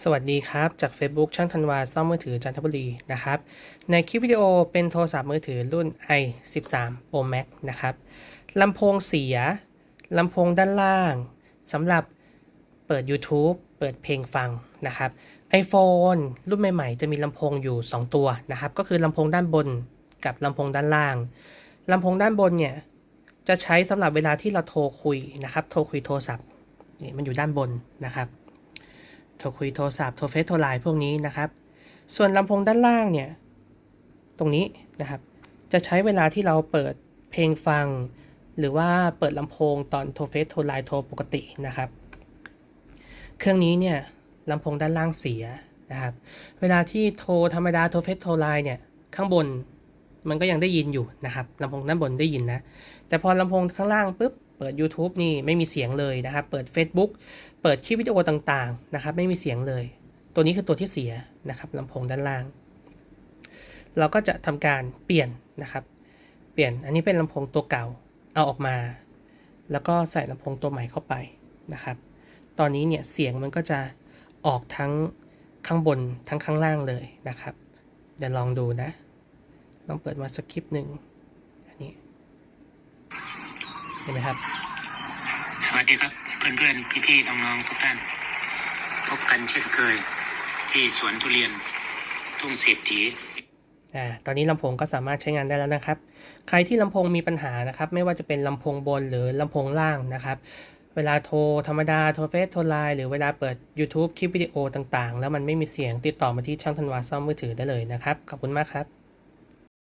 สวัสดีครับ จาก Facebook ช่างธันวาซ่อมมือถือจันทบุรีนะครับ ในคลิปวิดีโอเป็นโทรศัพท์มือถือรุ่น i 1 3 Pro Max นะครับลำโพงเสียลำโพงด้านล่างสำหรับเปิด YouTube เปิดเพลงฟังนะครับ iPhone รุ่นใหม่ ๆ จะมีลำโพงอยู่ 2 ตัวนะครับ ก็คือลำโพงด้านบนกับลำโพงด้านล่างลำโพงด้านบนเนี่ยจะใช้สำหรับเวลาที่เราโทรคุยนะครับ โทรคุยโทรศัพท์นี่มันอยู่ด้านบนนะครับ โทรคุยโทรศัพท์โทรเฟซโทรไลน์พวกนี้นะครับ ส่วนลำโพงด้านล่างเนี่ย ตรงนี้นะครับ จะใช้เวลาที่เราเปิดเพลงฟัง หรือว่าเปิดลำโพงตอนโทรเฟซโทรไลน์โทรปกตินะครับ เครื่องนี้เนี่ยลำโพงด้านล่างเสียนะครับ เวลาที่โทรธรรมดาโทรเฟซโทรไลน์เนี่ยข้างบนมันก็ยังได้ยินอยู่นะครับลำโพงด้านบนได้ยินนะ แต่พอลำโพงข้างล่างปุ๊บ ปิด YouTube นี่ไม่มีเสียงเลยนะครับ เปิด Facebook เปิดคลิปวิดีโอต่างๆนะครับ ไม่มีเสียงเลย ตัวนี้คือตัวที่เสียนะครับลำโพงด้านล่าง เราก็จะทำการเปลี่ยนนะครับ เปลี่ยนอันนี้เป็นลำโพงตัวเก่าเอาออกมา แล้วก็ใส่ลำโพงตัวใหม่เข้าไปนะครับ ตอนนี้เนี่ยเสียงมันก็จะออกทั้งข้างบนทั้งข้างล่างเลยนะครับ เดี๋ยวลองดูนะ ลองเปิดมาสักคริปหนึ่ง เห็นไหมครับ สวัสดีครับเพื่อนๆ พี่ๆ น้องๆ ทุกท่าน พบกันเช่นเคย ที่สวนทุเรียน ทุ่งเศรษฐีอ่าตอนนี้ลำโพงก็สามารถใช้งานได้แล้วนะครับ ใครที่ลำโพงมีปัญหานะครับ ไม่ว่าจะเป็นลำโพงบนหรือลำโพงล่างนะครับ เวลาโทรธรรมดา โทรเฟซโทรไลน์หรือเวลาเปิด YouTube คลิปวิดีโอต่างๆ แล้วมันไม่มีเสียงติดต่อมาที่ช่างธันวาซ่อมมือถือได้เลยนะครับ ขอบคุณมากครับ